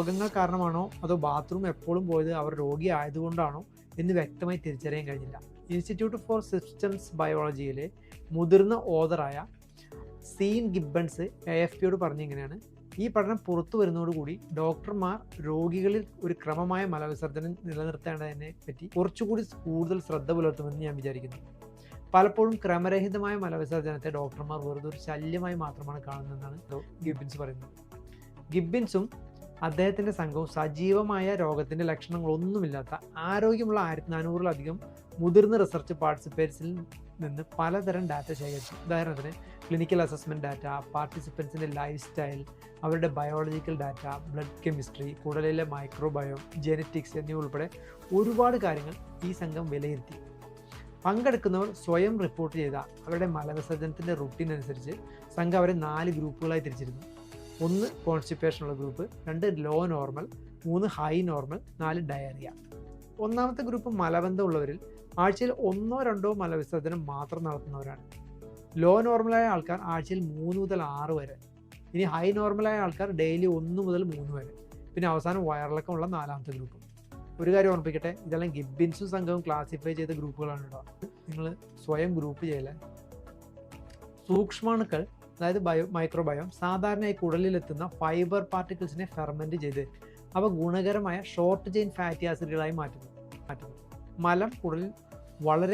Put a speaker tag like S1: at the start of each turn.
S1: രോഗങ്ങൾ കാരണമാണോ അതോ ബാത്റൂം എപ്പോഴും പോയത് അവർ രോഗി ആയതുകൊണ്ടാണോ എന്ന് വ്യക്തമായി തിരിച്ചറിയാൻ കഴിഞ്ഞില്ല. ഇൻസ്റ്റിറ്റ്യൂട്ട് ഫോർ സിസ്റ്റംസ് ബയോളജിയിലെ മുതിർന്ന ഓതറായ സീൻ ഗിബൺസ് എ എഫ് പിയോട് പറഞ്ഞിങ്ങനെയാണ് ഈ പഠനം പുറത്തു വരുന്നതോടുകൂടി ഡോക്ടർമാർ രോഗികളിൽ ഒരു ക്രമമായ മലവിസർജനം നിലനിർത്തേണ്ടതിനെ പറ്റി കുറച്ചുകൂടി കൂടുതൽ ശ്രദ്ധ പുലർത്തുമെന്ന് ഞാൻ വിചാരിക്കുന്നു. പലപ്പോഴും ക്രമരഹിതമായ മലവിസർജനത്തെ ഡോക്ടർമാർ വെറുതെ ഒരു ശല്യമായി മാത്രമാണ് കാണുന്നതെന്നാണ് ഗിബിൻസ് പറയുന്നത്. ഗിബിൻസും അദ്ദേഹത്തിന്റെ സംഘവും സജീവമായ രോഗത്തിന്റെ ലക്ഷണങ്ങളൊന്നുമില്ലാത്ത ആരോഗ്യമുള്ള ആയിരത്തി നാനൂറിലധികം മുതിർന്ന റിസർച്ച് പാർട്ടിസിപ്പേറ്റ്സിൽ നിന്ന് പലതരം ഡാറ്റ ശേഖരിച്ചു. ഉദാഹരണത്തിന് ക്ലിനിക്കൽ അസസ്മെന്റ് ഡാറ്റ പാർട്ടിസിപ്പൻസിന്റെ ലൈഫ് സ്റ്റൈൽ അവരുടെ ബയോളജിക്കൽ ഡാറ്റ ബ്ലഡ് കെമിസ്ട്രി കുടലിലെ മൈക്രോബയോം ജെനറ്റിക്സ് എന്നിവ ഉൾപ്പെടെ ഒരുപാട് കാര്യങ്ങൾ ഈ സംഘം വിലയിരുത്തി. പങ്കെടുക്കുന്നവർ സ്വയം റിപ്പോർട്ട് ചെയ്ത അവരുടെ മലവിസർജനത്തിന്റെ റുട്ടീൻ അനുസരിച്ച് സംഘം അവരെ നാല് ഗ്രൂപ്പുകളായി തിരിച്ചിരുന്നു. ഒന്ന് കോൺസ്റ്റിപ്പേഷൻ ഉള്ള ഗ്രൂപ്പ് രണ്ട് ലോ നോർമൽ മൂന്ന് ഹൈ നോർമൽ നാല് ഡയറിയ ഒന്നാമത്തെ ഗ്രൂപ്പ് മലബന്ധം ഉള്ളവരിൽ ആഴ്ചയിൽ ഒന്നോ രണ്ടോ മലവിസർജനം മാത്രം നടത്തുന്നവരാണ്. ലോ നോർമലായ ആൾക്കാർ ആഴ്ചയിൽ മൂന്ന് മുതൽ ആറ് വരെ. ഇനി ഹൈ നോർമലായ ആൾക്കാർ ഡെയിലി ഒന്ന് മുതൽ മൂന്ന് വരെ. പിന്നെ അവസാനം വയറിളക്കമുള്ള നാലാമത്തെ ഗ്രൂപ്പ് ഒരു കാര്യം ഓർമ്മിപ്പിക്കട്ടെ ഇതെല്ലാം ഗിബിൻസും സംഘവും ക്ലാസിഫൈ ചെയ്ത ഗ്രൂപ്പുകളാണ് കേട്ടോ നിങ്ങൾ സ്വയം ഗ്രൂപ്പ് ചെയ്യല്ലേ? സൂക്ഷ്മാണുക്കൾ അതായത് ബയോ മൈക്രോബയോം സാധാരണയായി കുടലിലെത്തുന്ന ഫൈബർ പാർട്ടിക്കിൾസിനെ ഫെർമെന്റ് ചെയ്ത് അവ ഗുണകരമായ ഷോർട്ട് ചെയിൻ ഫാറ്റി ആസിഡുകളായി മാറ്റുന്നു. മാറ്റുന്നു. മലം കുടലിൽ വളരെ